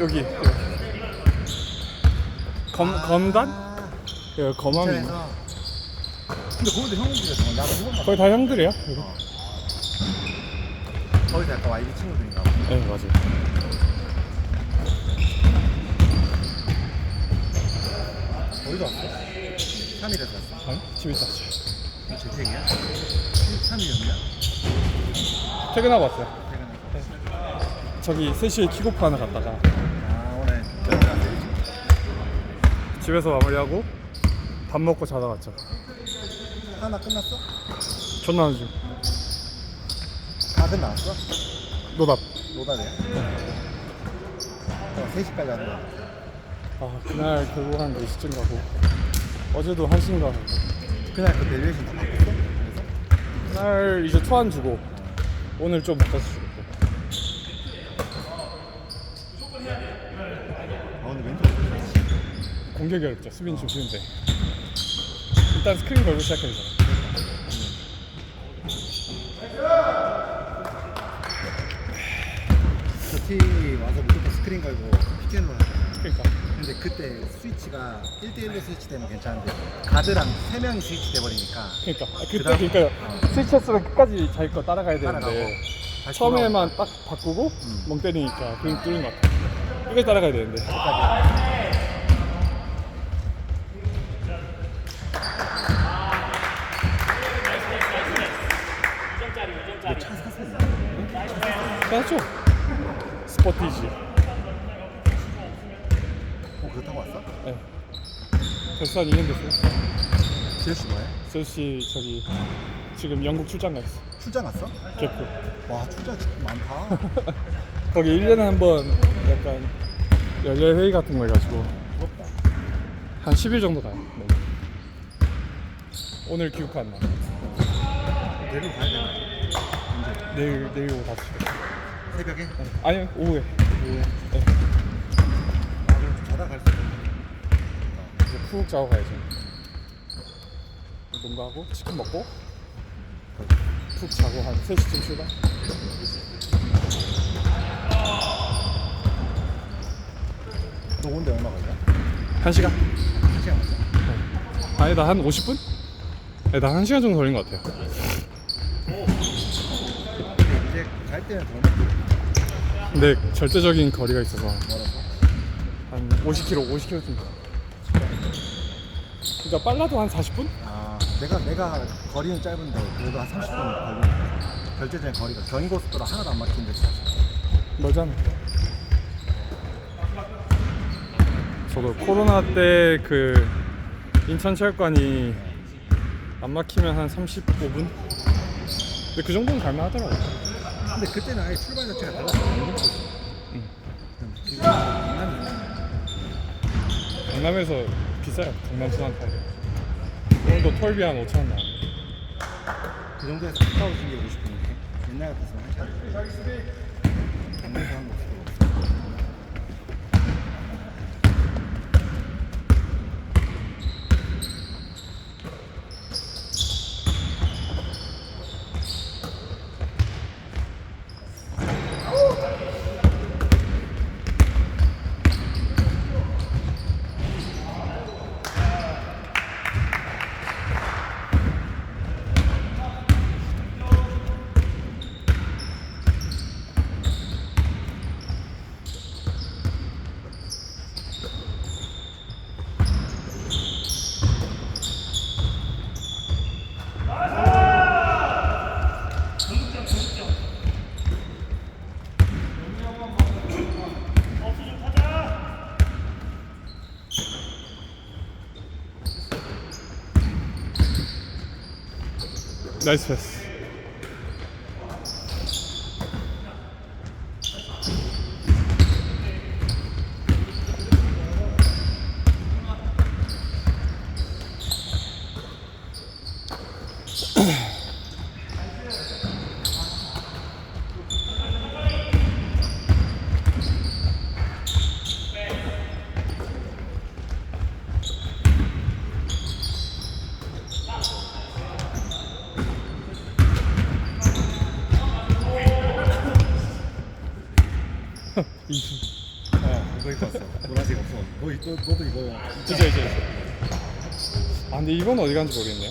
여기 여기. 검 검단? 아, 여기 검암이. 근데 거기도 형들이가 정말 나도 한 번만. 거의 다 형들이야. 여기. 어. 거기서 약간 YG 친구들인가 봐. 네 맞아요. 어디서 왔어? 3일에서 왔어. 아니 집에. 이거 재택이야? 3일이었나? 퇴근하고 왔어요. 퇴근했어. 저기 3시에 킥오프 하나 갔다가 아, 오늘 저녁 집에서 마무리하고 밥 먹고 자다 왔죠. 하나 끝났어? 존나 늦어. 다끝 나왔어? 노답. 노다래야? 어, 3시까지 하는 거야. 아 그날 결국 한 4시쯤 가고 어제도 1시인가 가고 그날 그 밸류에이션 다 바꿨어? 그래서? 그날 이제 투안 주고 오늘 좀 바꿔서 주고 아, 오늘 왼쪽 공격이 어렵죠. 수비는 좀 쉬운데 일단 스크린 걸고 시작해야 되잖아. 저티 와서 무조건 스크린 걸고 피켓롤 하잖아. 그러니까 근데 그때 스위치가 1대1로 스위치 되면 괜찮은데 가드랑 3명이 스위치 돼버리니까 그러니까 아, 그때 그다음- 그러니까 스위치 했으면 끝까지 자기 거 따라가야 따라가고 되는데 다시 처음에만 딱 바꾸고 음. 멍 때리니까 그냥 뚫린 것 같아. 끝까지 따라가야 되는데. 너차 맞죠? 스포티지. 어 그거 타고 왔어? 네. 벌써 한 2년 됐어요. 제시 뭐해? 셀시 저기 지금 영국 출장 가 있어. 출장 갔어? 개코. 와 출장 진짜 많다 거기 1년에 한 번 약간 연례 회의 같은 거 해가지고 부럽다 한 10일 정도 가요. 네. 오늘 안 나. 내일 가야 되나? 언제? 내일 내일 오후 5시. 새벽에? 아니요 오후에. 오후에? 네. 아 그럼 좀 자다 갈수 있겠네 이제 푹 자고 가야죠. 농구하고 치킨 먹고 푹 자고 한 3시쯤 출발. 너 온데 얼마 걸려? 1시간? 한 시간 걸려? 아니다 한 50분? 아니다 한 1시간 정도 걸린 것 같아요. 근데 갈 때는 더 근데 절대적인 거리가 있어서 멀어서 한 50km, 50km 정도. 그러니까 빨라도 한 40분? 아 내가 내가 거리는 짧은데 그래도 한 30분 걸리니까 결제적인 거리가 경인고속도로 하나도 안 막히는데 차 멀잖아. 저도 코로나 때 그 인천체육관이 안 막히면 한 35분? 근데 그 정도는 갈만하더라고. 근데 그때는 아예 출발 자체가 달랐어 응. 지금 강남이 강남에서 비싸요. 강남 순환 타고. 오늘도 톨비 한 5천 원 나왔네. 그 정도에서 가까워 준게 50분인데 옛날 같았으면 한 시간 강남에서 한 50분 나이 스 패스. 이거 입고 왔어. 노란색 없어. 너, 이- 너 너도 이거. 이제 이제 이제. 아 근데 이건 어디 간지 모르겠네요.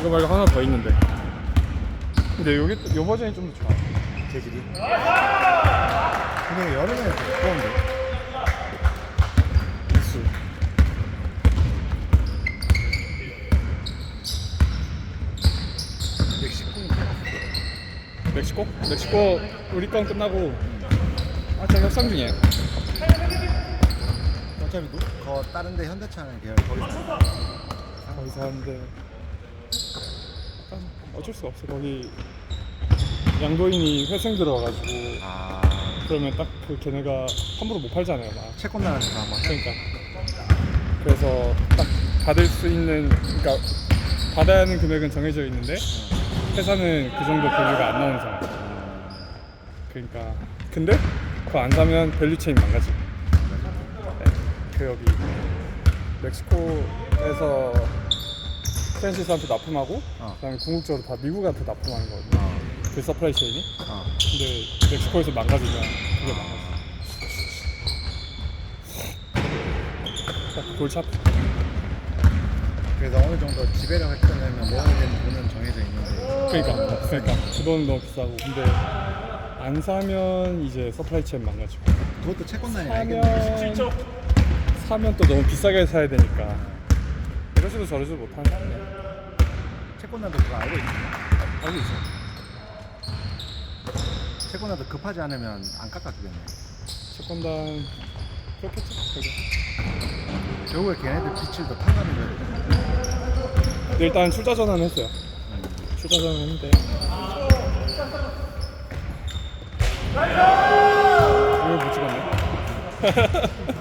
이거 말고 하나 더 있는데. 근데 여기 요 버전이 좀 더 좋아. 재질이. 근데 여름에 더 두꺼운데. 입술. 멕시코. 멕시코? 멕시코 우리 건 끝나고 아저 협상 중이에요. 어차피 노, 거 다른데 현대차는 계열 거기서. 거기서 하는데 약간 어쩔 수가 없어. 거기 양도인이 회생 들어와가지고 아. 그러면 딱 그 걔네가 함부로 못 팔잖아요. 막. 채권나라니까 한번 해. 그러니까 그래서 딱 받을 수 있는 그러니까 받아야 하는 금액은 정해져 있는데 회사는 그 정도 밸류가 안 나오는 상황. 그러니까 근데 그거 안 사면 밸류 체인 망가지. 네. 그 여기 멕시코에서 프랜시스한테 납품하고 어. 그다음에 궁극적으로 다 미국한테 납품하는 거거든요. 어. 그 서프라이 체인이. 어. 근데 멕시코에서 망가지면 그게 망가져. 딱 골치 아파. 그래서 어느 정도 지배를 할 거냐면 모아야 되는 돈은 정해져 있는데. 그러니까 그러니까 그 돈은 너무 비싸고 근데 안 사면 이제 서프라이 체인 망가지고. 그것도 채권난이 사면. 사면 또 너무 비싸게 사야 되니까. 이러지도 저러지도 못하는 사람이야 채권난도 그거 알고 있어. 알고 있어. 채권난도 급하지 않으면 안 깎아주겠네. 채권단 그렇겠죠 그게. 결국에 걔네들 빛을 더 거야. 근데 일단 출자 전환 했어요. 출자 전환 했는데 이걸 못 찍었네